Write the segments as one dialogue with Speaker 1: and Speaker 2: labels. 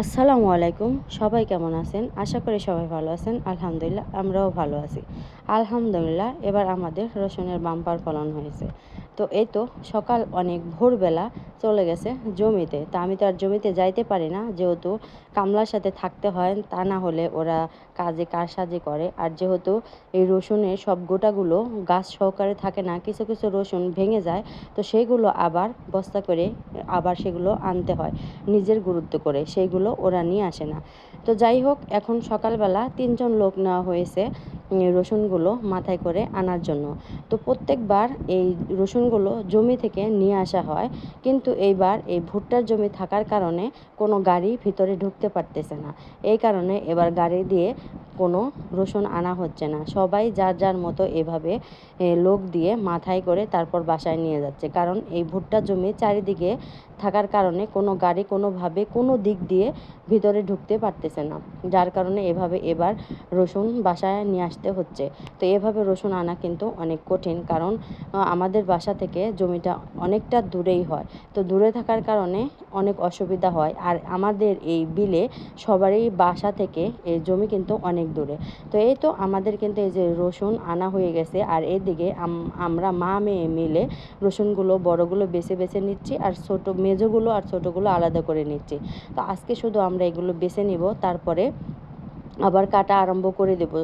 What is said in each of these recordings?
Speaker 1: আসসালামু আলাইকুম। সবাই কেমন আছেন? আশা করি সবাই ভালো আছেন। আলহামদুলিল্লাহ, আমরাও ভালো আছি। আলহামদুলিল্লাহ, এবার আমাদের রসুনের বাম্পার ফলন হয়েছে। তো এই তো সকাল অনেক, ভোরবেলা চলে গেছে জমিতে। তা আমি তো আর জমিতে যাইতে পারি না, যেহেতু কামলার সাথে থাকতে হয়, তা না হলে ওরা কাজে কারসাজি করে। আর যেহেতু এই রসুনের সব গোটাগুলো গাছ সহকারে থাকে না, কিছু কিছু রসুন ভেঙে যায়, তো সেইগুলো আবার বস্তা করে আবার সেগুলো আনতে হয় নিজের গুরুত্ব করে সেইগুলো ওরা নিয়ে আসে না। তো যাই হোক, এখন সকালবেলা তিনজন লোক নেওয়া হয়েছে। রসুনগুলো মাথায় করে আনার জন্য। তো প্রত্যেকবার এই রসুনগুলো জমি থেকে নিয়ে আসা হয়, কিন্তু এইবার এই ভুট্টার জমি থাকার কারণে কোনো গাড়ি ভিতরে ঢুকতে পারতেছে না। এই কারণে এবার গাড়ি দিয়ে কোনো রসুন আনা হচ্ছে না। সবাই যার যার মতো এভাবে লোক দিয়ে মাথায় করে তারপর বাসায় নিয়ে যাচ্ছে। কারণ এই ভুট্টা জমি চারিদিকে থাকার কারণে কোনো গাড়ি কোনোভাবে কোনো দিক দিয়ে ভিতরে ঢুকতে পারতেছে না। যার কারণে এভাবে এবার রসুন বাসায় নিয়ে আসতে হচ্ছে। তো এভাবে রসুন আনা কিন্তু অনেক কঠিন। কারণ আমাদের বাসা থেকে জমিটা অনেকটা দূরেই হয়। তো দূরে থাকার কারণে অনেক অসুবিধা হয়। আর আমাদের এই বিলে সবারই বাসা থেকে এই জমি কিন্তু অনেক দূরে। তো এই তো আমাদের কিন্তু এই যে রসুন আনা হয়ে গেছে আর এদিকে আমরা মা মেয়ে মিলে রসুনগুলো, বড়গুলো বেছে বেছে নিচ্ছি আর ছোটো মেজোগুলো আর ছোটোগুলো আলাদা করে নিচ্ছি। তো আজকে শুধু আমরা এগুলো বেছে নিব, তারপরে আবার কাটা আরম্ভ করে দেব।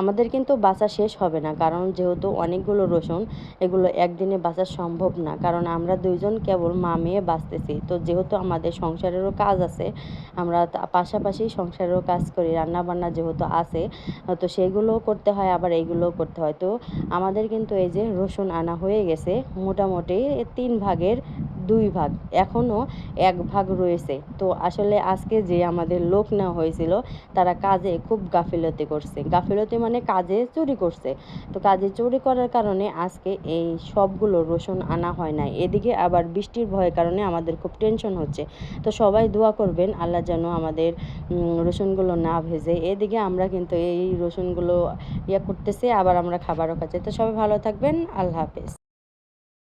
Speaker 1: আমাদের কিন্তু বাঁচা শেষ হবে না, কারণ যেহেতু অনেকগুলো রসুন, এগুলো একদিনে বাঁচা সম্ভব না, কারণ আমরা দুইজন কেবল মা মেয়ে বাঁচতেছি। তো যেহেতু আমাদের সংসারেরও কাজ আছে, আমরা পাশাপাশি সংসারেরও কাজ করি রান্না বান্না যেহেতু আছে, তো সেগুলোও করতে হয়, আবার এইগুলোও করতে হয়। তো আমাদের কিন্তু এই যে রসুন আনা হয়ে গেছে, মোটামুটি তিন ভাগের দুই ভাগ, এখনও এক ভাগ রয়েছে। তো আসলে আজকে যে আমাদের লোক নেওয়া হয়েছিল, তারা কাজে খুব গাফিলতি করছে। গাফিলতি মানে কাজে চুরি করছে। তো কাজে চুরি করার কারণে আজকে এই সবগুলো রসুন আনা হয় নাই। এদিকে আবার বৃষ্টির ভয়ের কারণে আমাদের খুব টেনশন হচ্ছে। তো সবাই দোয়া করবেন, আল্লাহ যেন আমাদের রসুনগুলো না ভেজে। এদিকে আমরা কিন্তু এই রসুনগুলো ইয়ে করতেছি, আবার আমরা খাবারও খাচ্ছি। তো সবাই ভালো থাকবেন, আল্লাহ হাফেজ।